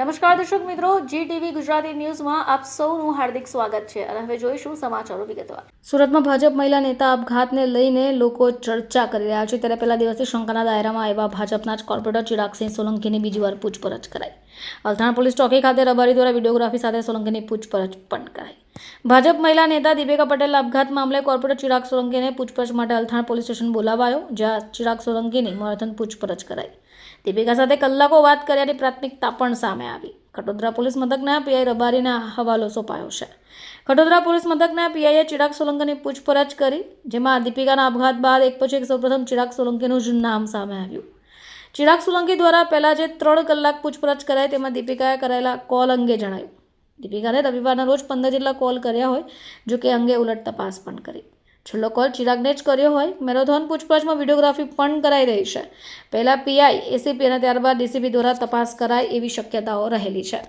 નમસ્કાર દર્શક મિત્રો જી ટીવી ગુજરાતી ન્યૂઝમાં આપ સૌનું હાર્દિક સ્વાગત છે અને હવે જોઈશું સમાચારો વિગતવાર. સુરતમાં ભાજપ મહિલા નેતા આપઘાતને લઈને લોકો ચર્ચા કરી રહ્યા છે. ત્યારે પહેલા દિવસે શંકાના દાયરામાં આવ્યા ભાજપના જ કોર્પોરેટર ચિરાગસિંહ સોલંકીની બીજી વાર પૂછપરછ કરાઈ. અલથાણ પોલીસ ચોકી ખાતે રબારી દ્વારા વિડીયોગ્રાફી સાથે સોલંકીની પૂછપરછ પણ કરાઈ. ભાજપ મહિલા નેતા દીપિકા પટેલ આપઘાત મામલે કોર્પોરેટર ચિરાગ સોલંકીને પૂછપરછ માટે અલથાણ પોલીસ સ્ટેશન બોલાવાયો, જ્યાં ચિરાગ સોલંકીની મરણતન પૂછપરછ કરાઈ. દીપિકા સાથે કલાકો વાત કર્યાની પ્રાથમિકતા પણ સામે આવી. ખટોદરા પોલીસ મથકના પીઆઈ રબારીના હવાલો સોંપાયો છે. ખટોદરા પોલીસ મથકના પીઆઈએ ચિરાગ સોલંકીની પૂછપરછ કરી, જેમાં દીપિકાના આપઘાત બાદ એક પછી એક સૌપ્રથમ ચિરાગ સોલંકીનું જ નામ સામે આવ્યું. ચિરાગ સોલંકી દ્વારા પહેલાં જે ત્રણ કલાક પૂછપરછ કરાઈ, તેમાં દીપિકાએ કરાયેલા કોલ અંગે જણાવ્યું. દીપિકાને રવિવારના રોજ પંદર જેટલા કોલ કર્યા હોય, જો કે અંગે ઉલટ તપાસ પણ કરી. છેલ્લો કોલ ચિરાગને જ કર્યો હોય. મેરેથોન પૂછપરછમાં વિડીયોગ્રાફી પણ કરાઈ રહી છે. પહેલાં પીઆઈ એસીપી અને ત્યારબાદ ડીસીપી દ્વારા તપાસ કરાય એવી શક્યતાઓ રહેલી છે.